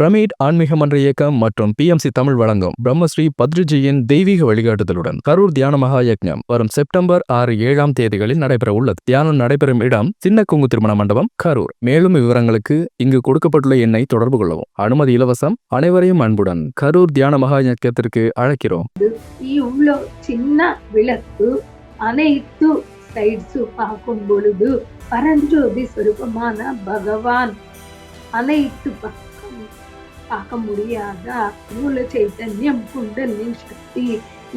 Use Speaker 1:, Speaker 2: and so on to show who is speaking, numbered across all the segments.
Speaker 1: Pyramid ஆன்மீக மன்ற இயக்கம் மற்றும் பிஎம்சி தமிழ் வழங்கும் பிரம்மஸ்ரீ பத்ரிஜியின் தெய்வீக வழிகாட்டுதலுடன் கரூர் தியான மகா யக்ஞம் வரும் செப்டம்பர் ஆறு ஏழாம் தேதிகளில் நடைபெற உள்ளது. தியானம் நடைபெறும் இடம் சின்ன குங்கு திருமண மண்டபம் கரூர். மேலும் விவரங்களுக்கு இங்கு கொடுக்கப்பட்டுள்ள எண்ணை தொடர்பு கொள்ளவும். அனுமதி இலவசம் அனைவரையும் அன்புடன் கரூர் தியான மகா யக்கத்திற்கு அழைக்கிறோம்
Speaker 2: சின்ன விளக்கு அனைத்து சைட்ஸு பார்க்கும் பொழுது பரஞ்சோதி சொரூபமான பகவான் அனைத்து பார்க்க முடியாதா மூல சைத்தன்யம் குண்டலினி சக்தி.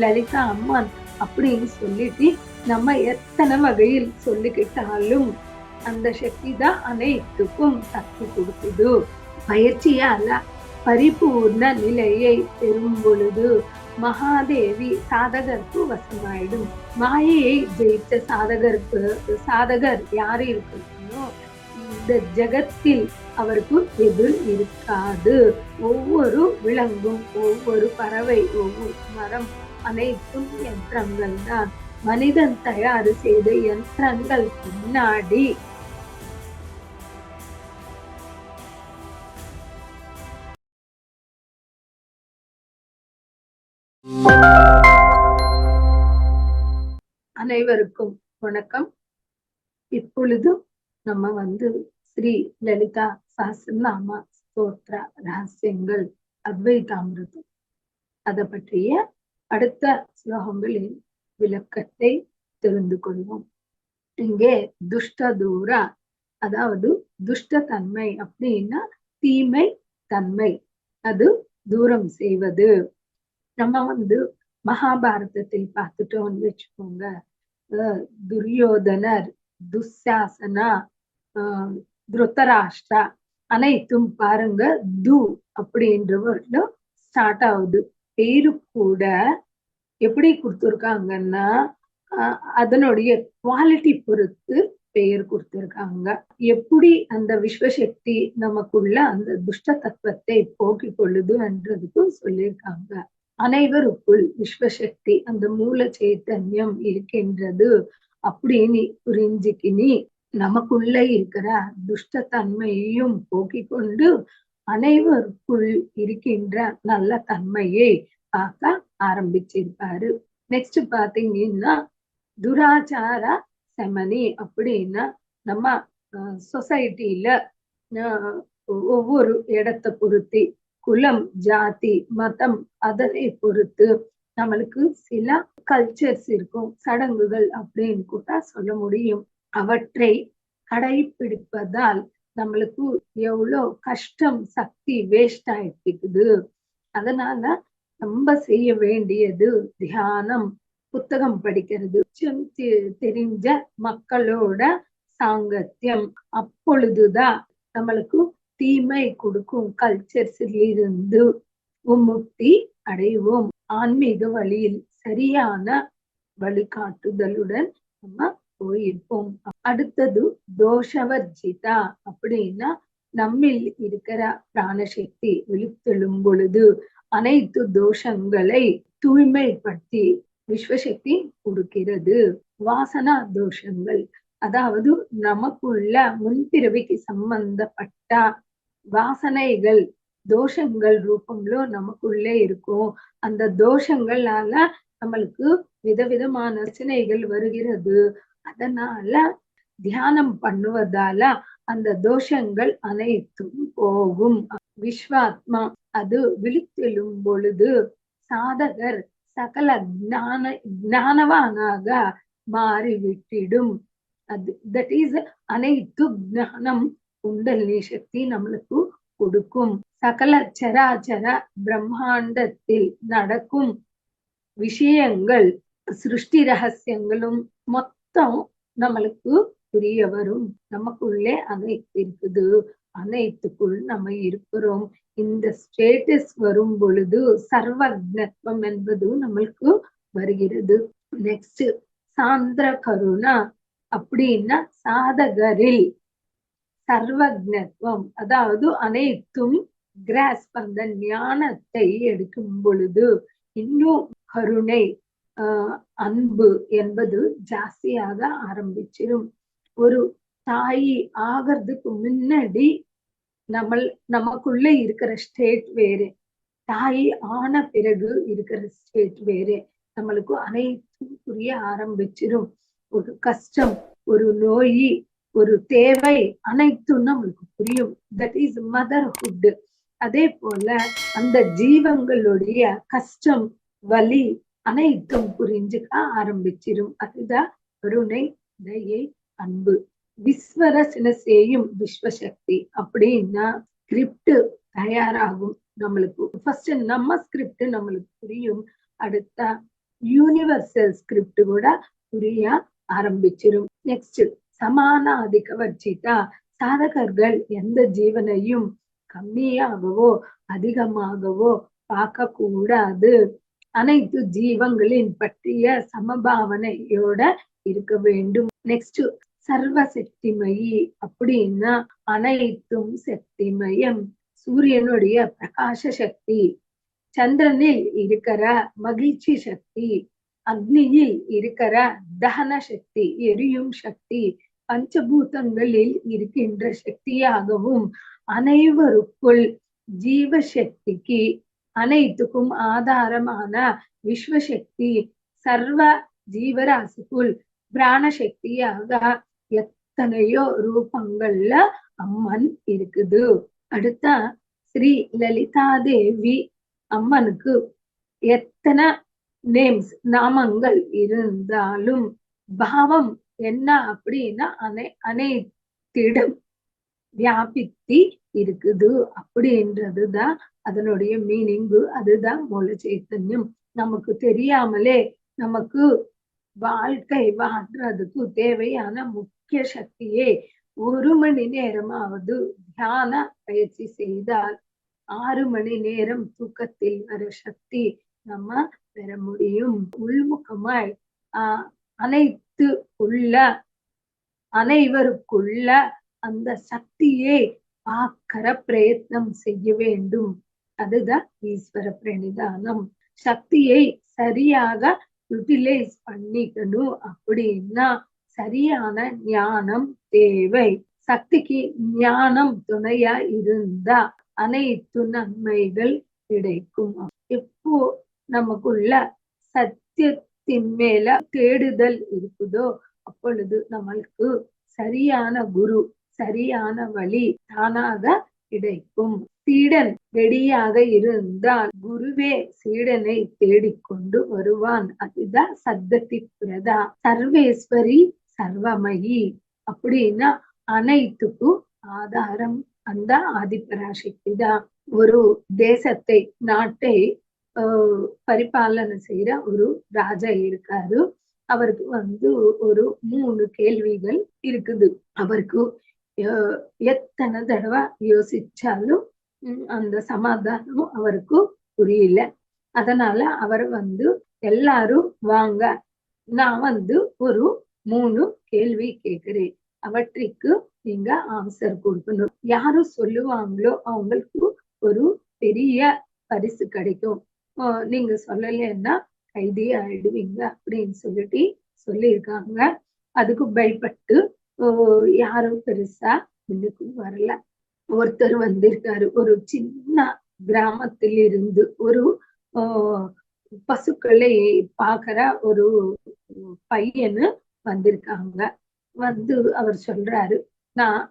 Speaker 2: லலிதா அம்மன் அப்படின்னு சொல்லிட்டு நம்ம எத்தனை வகையில் சொல்லிக்கிட்டாலும் அந்த சக்தி தான் அனைத்துக்கும் சக்தி கொடுக்குது. பயிற்சியால பரிபூர்ண நிலையை பெறும் பொழுது மகாதேவி சாதகருக்கு வசமாயிடும். மாயையை ஜெயித்த சாதகருக்கு சாதகர் யாரு இருக்கணும் இந்த ஜெகத்தில் அவருக்கு எதிர் இருக்காது. ஒவ்வொரு விலங்கும் ஒவ்வொரு பறவை ஒவ்வொரு மரம் அனைத்தும் யந்திரங்கள் தான். மனிதன் தயார் செய்த யந்திரங்கள் பின்னாடி. அனைவருக்கும் வணக்கம். இப்பொழுது நம்ம வந்து ஸ்ரீ லலிதா சஹசிரநாம ஸ்தோத்ர ரகசியங்கள் அத்வைதாமிரதம். அதை பற்றிய அடுத்த ஸ்லோகங்களின் விளக்கத்தை தெரிந்து கொள்வோம். இங்கே துஷ்ட தூரா அதாவது துஷ்ட தன்மை அப்படின்னா தீமை தன்மை. அது தூரம் செய்வது. நம்ம வந்து மகாபாரதத்தில் பார்த்துட்டோம்னு வச்சுக்கோங்க. துரியோதனர் துஷாசனா துருத்தராஷ்டிரா அனைத்தும் பாருங்க து அப்படின்ற வேர்ட்ல ஸ்டார்ட் ஆகுது. பேரு கூட எப்படி கொடுத்துருக்காங்கன்னா அதனுடைய குவாலிட்டி பொறுத்து பெயர் கொடுத்திருக்காங்க. எப்படி அந்த விஸ்வசக்தி நமக்குள்ள அந்த துஷ்ட தத்துவத்தை போக்கிக் கொள்ளுதுன்றதுக்கும் சொல்லியிருக்காங்க. அனைவருக்குள் விஸ்வசக்தி அந்த மூல சைத்தன்யம் இருக்கின்றது அப்படின்னு புரிஞ்சுக்கினி நமக்குள்ள இருக்கிற துஷ்ட தன்மையையும் போக்கிக் கொண்டு அனைவருக்குள் இருக்கின்ற நல்ல தன்மையை பார்க்க ஆரம்பிச்சிருப்பாரு. நெக்ஸ்ட் பாத்தீங்கன்னா துராச்சார செமனி அப்படின்னா நம்ம சொசைட்டில ஒவ்வொரு இடத்தை பொறுத்தி குலம் ஜாதி மதம் அதனை பொறுத்து நம்மளுக்கு சில கல்ச்சர்ஸ் இருக்கும் சடங்குகள் அப்படின்னு கூட சொல்ல முடியும். அவற்றை கடைபிடிப்பதால் நம்மளுக்கு எவ்வளோ கஷ்டம் சக்தி வேஸ்ட் ஆயிட்டு அதனால நம்ம செய்ய வேண்டியது தியானம் புத்தகம் படிக்கிறது தெரிஞ்ச மக்களோட சாங்கத்தியம். அப்பொழுதுதான் நம்மளுக்கு தீமை கொடுக்கும். கல்ச்சர்ஸ்ல இருந்து முக்தி அடைவோம். ஆன்மீக வழியில் சரியான வழிகாட்டுதலுடன் நம்ம போயிருப்போம். அடுத்தது தோஷவர்ஜிதா அப்படின்னா நம்மில் இருக்கிற பிராணசக்தி விழித்தெழும் பொழுது அனைத்து தோஷங்களை தூய்மைப்படுத்தி விஸ்வசக்தி கொடுக்கிறது. வாசனா தோஷங்கள். அதாவது நமக்குள்ள முன்பிறவிக்கு சம்பந்தப்பட்ட வாசனைகள் தோஷங்கள் ரூபம்லோ நமக்குள்ளே இருக்கும். அந்த தோஷங்களால நம்மளுக்கு விதவிதமான பிரச்சனைகள் வருகிறது. அதனால தியானம் பண்ணுவதால அந்த தோஷங்கள் அனைத்தும் போகும். விஸ்வாத்மா அது விழித்தெழும் பொழுது சாதகர் சகல ஞான ஞானவானாக மாறிவிட்டிடும். அது தட் இஸ் அனைத்து ஞானம் குண்டலினி சக்தி நம்மளுக்கு கொடுக்கும். சகல சராச்சர பிரம்மாண்டத்தில் நடக்கும் விஷயங்கள் சிருஷ்டி ரகசியங்களும் மொத்த மொத்தம் நம்மளுக்கு புரிய வரும். நமக்குள்ளே அனைத்து இருக்குது. அனைத்துக்குள் நம்ம இருக்கிறோம். இந்த ஸ்டேட்டஸ் வரும் பொழுது சர்வக்னத்துவம் என்பது நம்மளுக்கு வருகிறது. நெக்ஸ்ட் சாந்திர கருணா அப்படின்னா சாதகரில் சர்வக்னத்துவம் அதாவது அனைத்தும் கிராஸ் அந்த ஞானத்தை எடுக்கும் பொழுது இன்னும் கருணை அன்பு என்பது ஜாஸ்தியாக ஆரம்பிச்சிடும் ஒரு தாயி ஆகிறதுக்கு முன்னாடி நம்ம நமக்குள்ள இருக்கிற ஸ்டேட் வேறு. தாய் ஆன பிறகு இருக்கிற ஸ்டேட் வேறு. நம்மளுக்கு அனைத்தும் புரிய ஆரம்பிச்சிடும் ஒரு கஷ்டம் ஒரு நோய் ஒரு தேவை அனைத்தும் நம்மளுக்கு புரியும். தட் இஸ் மதர்ஹுட் அதே போல அந்த ஜீவங்களுடைய கஷ்டம் வலி அனைத்தும் புரிஞ்சுக்க ஆரம்பிச்சிரும். அதுதான் கருணை தயை அன்பு. விஸ்வர செய்யும் விஸ்வசக்தி அப்படின்னா ஸ்கிரிப்ட் தயாராகும் நம்மளுக்கு. ஃபர்ஸ்ட் நம்ம ஸ்கிரிப்ட் நம்மளுக்கு புரியும். அடுத்த யூனிவர்சல் ஸ்கிரிப்ட் கூட புரிய ஆரம்பிச்சிரும். நெக்ஸ்ட் சமான அதிக வச்சிட்டா சாதகர்கள் எந்த ஜீவனையும் கம்மியாகவோ அதிகமாகவோ பார்க்க கூடாது அனைத்து ஜீவங்களின் பற்றிய சமபாவனையோட இருக்க வேண்டும். நெக்ஸ்ட் சர்வ சக்திமயி அப்படின்னா அனைத்தும் சக்திமயம். சூரியனுடைய பிரகாச சக்தி சந்திரனில் இருக்கிற மகிழ்ச்சி சக்தி அக்னியில் இருக்கிற தகன சக்தி எரியும் சக்தி பஞ்சபூதங்களில் இருக்கின்ற சக்தியாகவும் அனைவருக்குள் ஜீவ சக்திக்கு அனைத்துக்கும் ஆதாரமான விஸ்வசக்தி சர்வ ஜீவராசிக்குள் பிராண சக்தியாக எத்தனையோ ரூபங்கள்ல அம்மன் இருக்குது. அடுத்த ஸ்ரீ லலிதா தேவி அம்மனுக்கு எத்தனை நேம்ஸ் நாமங்கள் இருந்தாலும் பாவம் என்ன அப்படின்னா அனை அனைத்திடம் வியாபித்தி இருக்குது அப்படின்றதுதான் அதனுடைய மீனிங்கு அதுதான் மூல சைத்தன்யம். நமக்கு தெரியாமலே நமக்கு வாழ்க்கை வாழ்றதுக்கு தேவையான முக்கிய சக்தியே ஒரு மணி நேரமாவது தியான பயிற்சி செய்தால் ஆறு மணி நேரம் தூக்கத்தில் வர சக்தி நம்ம பெற முடியும். உள்முகமாய் ஆஹ் அனைத்து உள்ள அனைவருக்குள்ள அந்த சக்தியை பார்க்கிற பிரயத்னம் செய்ய வேண்டும். அதுதான் ஈஸ்வர பிரணிதானம். சக்தியை சரியாக யூட்டிலைஸ் பண்ணிக்கணும் அப்படின்னா சரியான ஞானம் தேவை. சக்திக்கு ஞானம் துணையா இருந்தா அனைத்து நன்மைகள் கிடைக்கும். எப்போ நமக்குள்ள சத்தியத்தின் மேல தேடுதல் இருக்குதோ அப்பொழுது நம்மளுக்கு சரியான குரு சரியான வழி தானாக கிடைக்கும். சீடன் ரெடியாக இருந்தால் குருவே சீடனை தேடிக்கொண்டு வருவான். அதுதான் சத்தத்தி பிரதா. சர்வேஸ்வரி சர்வமயி அப்படின்னா அனைத்துக்கும் ஆதாரம். அந்த ஆதிபராசக்தி தான் ஒரு தேசத்தை நாட்டை ஆஹ் பரிபாலனை செய்யற ஒரு ராஜா இருக்காரு. அவருக்கு வந்து ஒரு மூணு கேள்விகள் இருக்குது. அவருக்கு எத்தனை தடவை யோசிச்சாலும் அந்த சமாதானம் அவருக்கு புரியல. அதனால அவர் வந்து எல்லாரும் வாங்க நான் வந்து ஒரு மூணு கேள்வி கேட்கிறேன். அவற்றிற்கு நீங்க ஆன்சர் கொடுக்கணும். யாரு சொல்லுவாங்களோ அவங்களுக்கு ஒரு பெரிய பரிசு கிடைக்கும். நீங்க சொல்லலைன்னா கைதி ஆயிடுவீங்க அப்படின்னு சொல்லிட்டு சொல்லியிருக்காங்க. அதுக்கு பயப்பட்டு யாரும் பெருசா முன்னுக்கு வரல. ஒருத்தர் வந்திருக்காரு. ஒரு சின்ன கிராமத்தில் இருந்து ஒரு பசுக்களை பாக்குற ஒரு பையனு வந்திருக்காங்க. வந்து அவர் சொல்றாரு நான்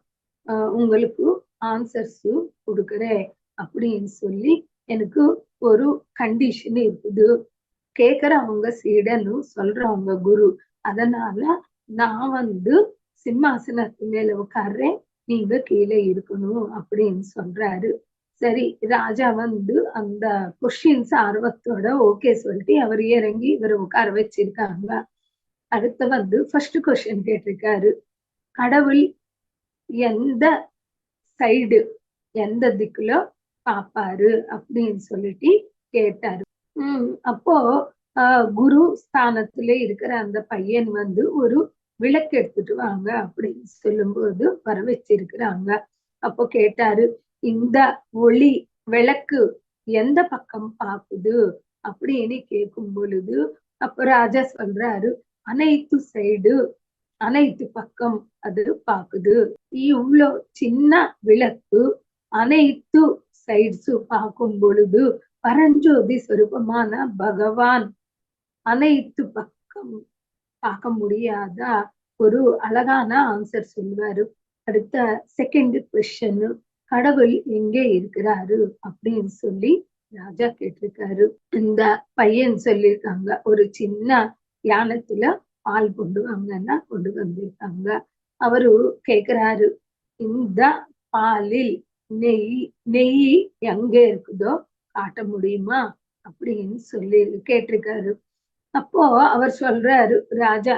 Speaker 2: உங்களுக்கு ஆன்சர்ஸ் கொடுக்குறேன் அப்படின்னு சொல்லி எனக்கு ஒரு கண்டிஷன் இருக்குது. கேக்குறவங்க சீடனும் சொல்றவங்க குரு. அதனால நான் வந்து சிம்மாசனத்து மேல உட்கார்றேன். நீங்க கீழே இருக்கணும் அப்படின்னு சொல்றாரு. சரி ராஜா வந்து அந்த கொஷின்ஸ் ஆர்வத்தோட ஓகே சொல்லிட்டு அவர் இறங்கி இவரை உட்கார வச்சிருக்காங்க. அடுத்து வந்து ஃபர்ஸ்ட் கொஸ்டின் கேட்டிருக்காரு. கடவுள் எந்த சைடு எந்த திக்குல பாப்பாரு அப்படின்னு சொல்லிட்டு கேட்டாரு. உம் அப்போ ஆஹ் குரு ஸ்தானத்துல இருக்கிற அந்த பையன் வந்து ஒரு விளக்கு எடுத்துட்டு வாங்க அப்படின்னு சொல்லும்போது வர வச்சிருக்கிறாங்க அப்போ கேட்டாரு இந்த ஒளி விளக்கு எந்த பக்கம் பாக்குது? அப்படின்னு கேட்கும் பொழுது அப்ப ராஜா சொல்றாரு அனைத்து சைடு அனைத்து பக்கம் அது பாக்குது. இவ்வளோ சின்ன விளக்கு அனைத்து சைட்ஸு பார்க்கும் பொழுது பரஞ்சோதி சொரூபமான பகவான் அனைத்து பக்கம் பார்க்க முடியாத? ஒரு அழகான ஆன்சர் சொல்லுவாரு. அடுத்த செகண்ட் கொஸ்டின் கடவுள் எங்கே இருக்கிறாரு? அப்படின்னு சொல்லி ராஜா கேட்டிருக்காரு. இந்த பையன் சொல்லியிருக்காங்க ஒரு சின்ன யானத்துல பால் கொண்டு வாங்கன்னா கொண்டு வந்திருக்காங்க. அவரு கேக்குறாரு இந்த பாலில் நெய் நெய் எங்க இருக்குதோ காட்ட முடியுமா? அப்படின்னு சொல்லி கேட்டிருக்காரு. அப்போ அவர் சொல்றாரு ராஜா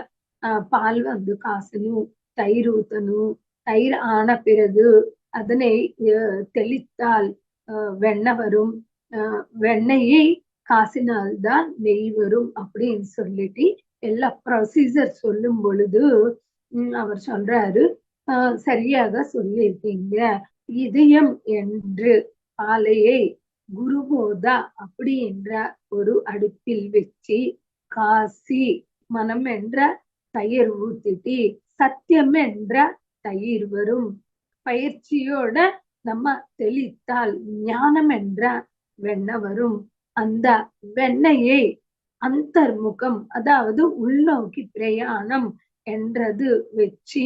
Speaker 2: பால் வந்து காசணும் தயிர் ஊத்தணும் தயிர் ஆன பிறகு அதனை தெளித்தால் வெண்ணெய் வரும். அஹ், வெண்ணெயை காசினால்தான் நெய் வரும் அப்படின்னு சொல்லிட்டு எல்லா ப்ரொசீஜர் சொல்லும் பொழுது உம், அவர் சொல்றாரு ஆஹ், சரியாக சொல்லியிருக்கீங்க. இதயம் என்று பாலையை குருபோதா அப்படி என்ற ஒரு அடுப்பில் வச்சு காசி மனம் என்ற தயிர் ஊத்திட்டி சத்தியம் என்ற தயிர் வரும். பயிற்சியோட நம்ம தெளித்தால் ஞானம் என்ற வெண்ண வரும். அந்த வெண்ணையை அந்தர்முகம் அதாவது உள்நோக்கி பிரயாணம் என்றது வச்சு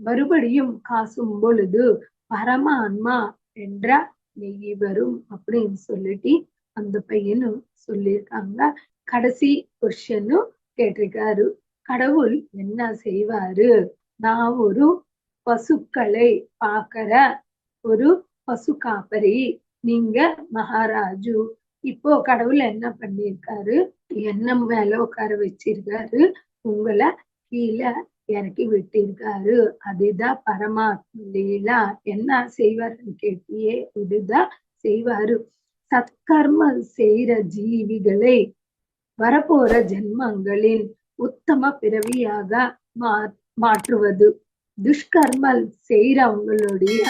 Speaker 2: மறுபடியும் காசும் பொழுது பரமான்மா என்ற நெய் வரும் அப்படின்னு சொல்லிட்டு அந்த பையனும் சொல்லியிருக்காங்க. கடைசி கொஸ்டினும் கேட்டிருக்காரு. கடவுள் என்ன செய்வாரு? நான் ஒரு பசுக்களை பாக்குற ஒரு பசு காப்பரி நீங்க மகாராஜு. இப்போ கடவுள் என்ன பண்ணிருக்காரு என்ன மேல உட்கார வச்சிருக்காரு. உங்களை கீழே இறக்கி விட்டிருக்காரு. அதுதான் பரமாத்ம லீலா. என்ன செய்வாருன்னு கேட்டியே? இதுதான் செய்வாரு. சத்கர்ம செய்யற ஜீவிகளை வரப்போற ஜென்மங்களின் உத்தம பிறவியாக மா மாற்றுவது. துஷ்கர்மல் செய்யறவங்களுடைய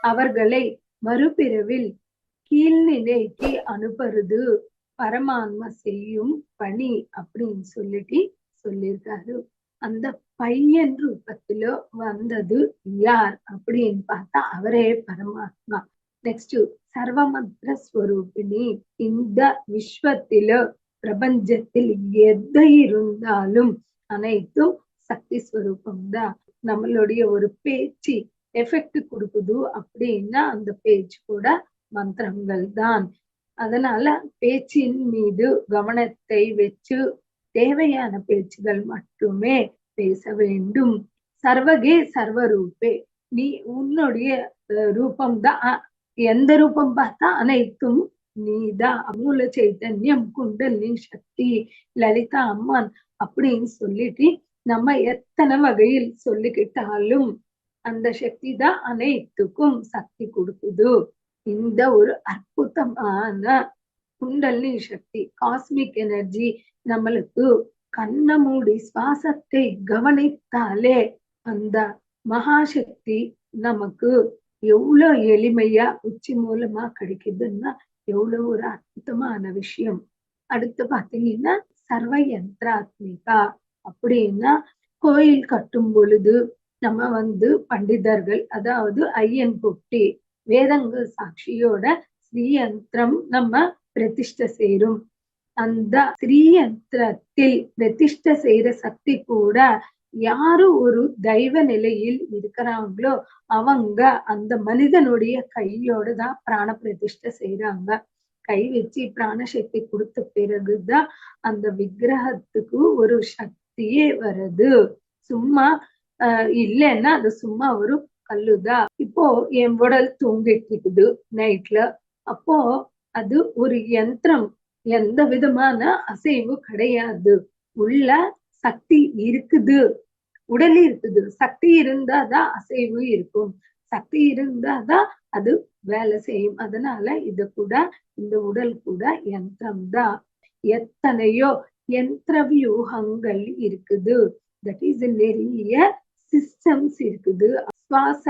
Speaker 2: அவர்களை மறுபிறவில் கீழ்நிலைக்கு அனுப்புறது பரமான்ம செய்யும் பணி அப்படின்னு சொல்லிட்டு சொல்லியிருக்காரு. அந்த பையன் ரூபத்துல வந்தது யார் அப்படின்னு பார்த்தா அவரே பரமாத்மா. நெக்ஸ்ட் சர்வமந்திர ஸ்வரூபிணி இந்த விஸ்வத்தில பிரபஞ்சத்தில் எது இருந்தாலும் அனைத்தும் சக்தி ஸ்வரூபம் தான் நம்மளுடைய ஒரு பேச்சு எஃபெக்ட் கொடுக்குது அப்படின்னா அந்த பேச்சு கூட மந்திரங்கள் தான் அதனால பேச்சின் மீது கவனத்தை வச்சு தேவையான பேச்சுகள் மட்டுமே பேச வேண்டும். சர்வகே சர்வரூபே. நீ உன்னுடைய ரூபம் தான் எந்த ரூபம் பார்த்தா அனைத்தும் நீதா அமூல சைத்தன்யம் குண்டலினி சக்தி. லலிதா அம்மான் அப்படின்னு சொல்லிட்டு நம்ம எத்தனை வகையில் சொல்லிக்கிட்டாலும் அந்த சக்தி தான் அனைத்துக்கும் சக்தி கொடுக்குது. இந்த ஒரு அற்புதமான குண்டலினி சக்தி காஸ்மிக் எனர்ஜி நம்மளுக்கு கண்ண மூடி சுவாசத்தை கவனித்தாலே அந்த மகாசக்தி நமக்கு எவ்வளவு எளிமையா உச்சி மூலமா கிடைக்குதுன்னா எவ்வளவு ஒரு அற்புதமான விஷயம். அடுத்து பாத்தீங்கன்னா சர்வ யந்திராத்மிகா அப்படின்னா கோயில் கட்டும் பொழுது நம்ம வந்து பண்டிதர்கள் அதாவது ஐயன் குட்டி வேதங்கள் சாட்சியோட ஸ்ரீயந்திரம் நம்ம பிரதிஷ்ட செய்யறோம். அந்த ஸ்ரீயந்திரத்தில் பிரதிஷ்ட செய்யற சக்தி கூட யாரு ஒரு தெய்வ நிலையில் இருக்கிறாங்களோ அவங்க அந்த மனிதனுடைய கையோட தான் பிராண பிரதிஷ்டை செய்யறாங்க கை வச்சு பிராண சக்தி கொடுத்த பிறகுதான் அந்த விக்கிரகத்துக்கு ஒரு சக்தியே வருது. சும்மா ஆஹ் இல்லைன்னா அது சும்மா ஒரு கல்லுதான் இப்போ என் உடல் தூங்கிட்டு இருக்குது நைட்ல. அப்போ அது ஒரு யந்திரம். எந்த விதமான அசைவு கிடையாது. உள்ள சக்தி இருக்குது. உடல் இருக்குது. சக்தி இருந்தாதான் அசைவு இருக்கும். சக்தி இருந்தாதான் அது வேலை செய்யும். அதனால இது கூட இந்த உடல் கூட யந்திரம் தான். எத்தனையோ யந்திர வியூகங்கள் இருக்குது. தட் இஸ் நிறைய சிஸ்டம்ஸ் இருக்குது. சுவாச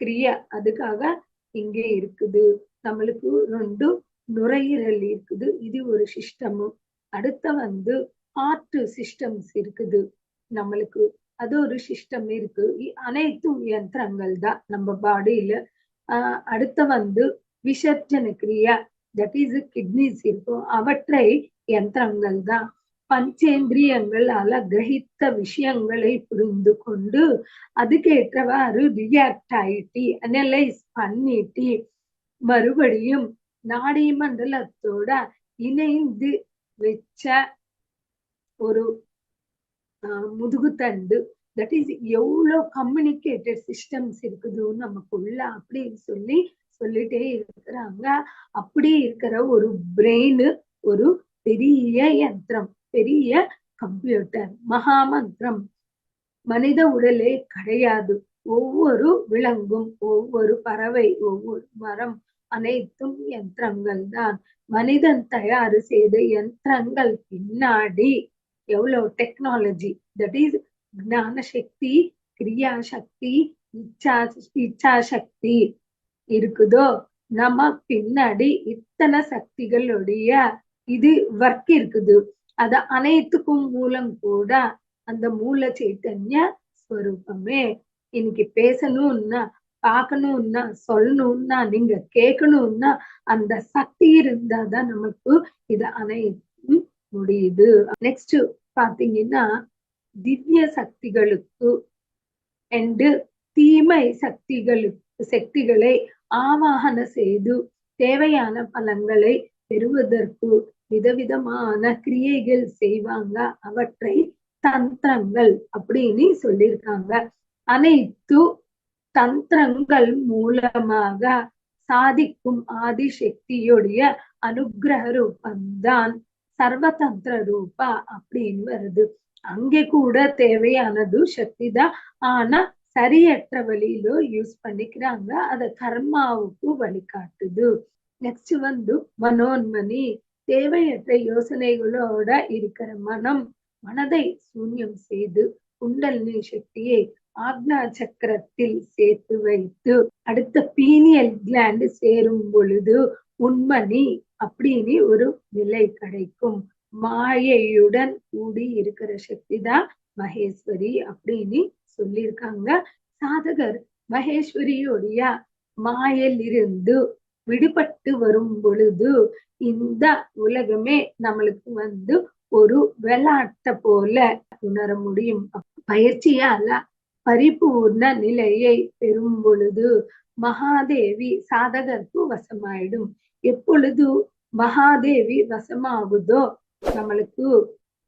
Speaker 2: கிரியா அதுக்காக இங்கே இருக்குது. நம்மளுக்கு ரெண்டு நுரையீரல் இருக்குது. இது ஒரு சிஸ்டமும் அடுத்த வந்து ஆற்று சிஸ்டம்ஸ் இருக்குது. நம்மளுக்கு அது ஒரு சிஸ்டம் இருக்கு. அனைத்தும் யந்திரங்கள் தான் நம்ம பாடியில. ஆஹ் அடுத்து வந்து விசர்ஜன கிரியா தட் இஸ் கிட்னிஸ் இருக்கும். அவற்றை யந்திரங்கள் தான். பஞ்சேந்திரியங்களால கிரகித்த விஷயங்களை புரிந்து கொண்டு அதுக்கேற்றவாறு ரியாக்ட் ஆயிட்டி அனலைஸ் பண்ணிட்டு மறுபடியும் நாடி மண்டலத்தோட இணைந்து வச்ச ஒரு முதுகுத்தண்டு. தட் இஸ் எவ்வளோ கம்யூனிகேட்டட் சிஸ்டம்ஸ் இருக்குது நமக்குள்ள அப்படின்னு சொல்லி சொல்லிட்டே இருக்கிறாங்க. அப்படி இருக்கிற ஒரு பிரெயின் ஒரு பெரிய யந்திரம் பெரிய கம்ப்யூட்டர் மகாமந்திரம் மனித உடலே கிடையாது. ஒவ்வொரு விலங்கும் ஒவ்வொரு பறவை ஒவ்வொரு மரம் அனைத்தும் யந்திரங்கள் தான் மனிதன் தயார் செய்த யந்திரங்கள் பின்னாடி எவ்வளவு டெக்னாலஜி தட் இஸ் ஞான சக்தி கிரியா சக்தி இச்சா இச்சா சக்தி இருக்குதோ? நம்ம பின்னாடி இத்தனை சக்திகளுடைய இது ஒர்க் இருக்குது. அத அனைத்துக்கும் மூலம் கூட அந்த மூல சைத்தன்ய ஸ்வரூபமே இன்னைக்கு பேசணும்னா பார்க்கணும்னா சொல்லணும்னா நீங்க கேட்கணும்னா அந்த சக்தி இருந்தாதான் நமக்கு இது அனைத்து முடியுது. நெக்ஸ்ட் பாத்தீங்கன்னா திவ்ய சக்திகளுக்கு அண்டு தீமை சக்திகளுக்கு சக்திகளை ஆவாகன செய்து தேவையான பலன்களை பெறுவதற்கு விதவிதமான கிரியைகள் செய்வாங்க. அவற்றை தந்திரங்கள் அப்படின்னு சொல்லியிருக்காங்க. அனைத்து தந்திரங்கள் மூலமாக சாதிக்கும் ஆதிசக்தியுடைய அனுகிரக ரூபம்தான் சர்வதந்திர ரூபா அப்படின்னு வருது. அங்கே கூட தேவையானது சக்தி தான். ஆனா சரியற்ற வழியில யூஸ் பண்ணிக்கிறாங்க. அத கர்மாவுக்கு வழிகாட்டுது. நெக்ஸ்ட் வந்து மனோன்மணி. தேவையற்ற யோசனைகளோட இருக்கிற மனம் மனதை சூன்யம் செய்து குண்டலினி சக்தியை ஆக்னா சக்கரத்தில் சேர்த்து வைத்து அடுத்த பீனியல் கிளாண்ட் சேரும் பொழுது உண்மணி அப்படின்னு ஒரு நிலை கிடைக்கும். மாயையுடன் கூடி இருக்கிற சக்தி தான் மகேஸ்வரி அப்படின்னு சொல்லியிருக்காங்க சாதகர் மகேஸ்வரியுடைய மாயில் இருந்து விடுபட்டு வரும் பொழுது இந்த உலகமே நம்மளுக்கு வந்து ஒரு விளையாட்ட போல உணர முடியும். பயிற்சியால பரிபூர்ண நிலையை பெறும் பொழுது மகாதேவி சாதகருக்கு வசமாயிடும். எப்பொழுது மகாதேவி வசமாகுதோ நம்மளுக்கு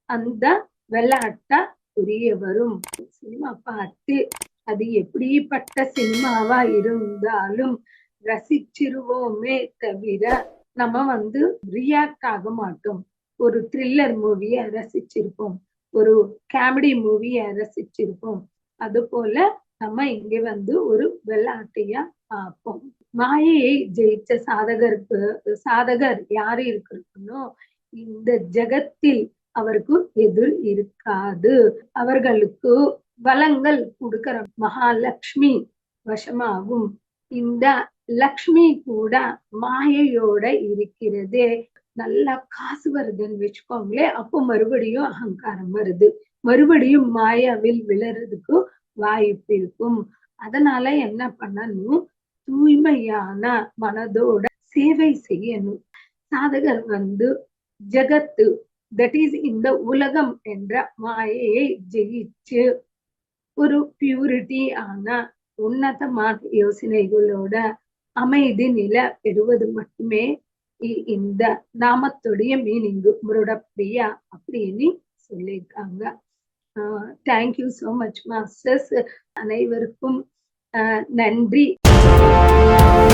Speaker 2: அந்த விளையாட்ட புரிய வரும். சினிமா பார்த்து அது எப்படிப்பட்ட சினிமாவா இருந்தாலும் ரசிச்சிருவோமே தவிர நம்ம வந்து ரியாக்ட் ஆக மாட்டோம். ஒரு த்ரில்லர் மூவிய ரசிச்சிருப்போம். ஒரு காமெடி மூவிய ரசிச்சிருப்போம். அது போல நம்ம இங்க வந்து ஒரு விளையாட்டையா பார்ப்போம். மாயையை ஜெயிச்ச சாதகருக்கு சாதகர் யாரு இருக்கணும்னோ இந்த ஜெகத்தில் அவருக்கு எதிர் இருக்காது. அவர்களுக்கு வளங்கள் கொடுக்கிற மகாலட்சுமி வசமாகும். இந்த லக்ஷ்மி கூட மாயையோட இருக்கிறது. நல்லா காசு வருதுன்னு வச்சுக்கோங்களேன். அப்போ மறுபடியும் அகங்காரம் வருது. மறுபடியும் மாயாவில் விழறதுக்கு வாய்ப்பு இருக்கும். அதனால என்ன பண்ணணும்? தூய்மையான மனதோட சேவை செய்யணும். சாதகர் வந்து ஜகத்து தட் இஸ் இந்த உலகம் என்ற மாயையை ஜெயிச்சு ஒரு பியூரிட்டி ஆன உன்னதமான யோசனைகளோட அமைதி நில பெறுவது மட்டுமே இந்த நாமத்துடைய மீனிங்கு பிரியா அப்படின்னு சொல்லியிருக்காங்க. தேங்க்யூ சோ மச் மாஸ்டர்ஸ் அனைவருக்கும் நன்றி. Thank you.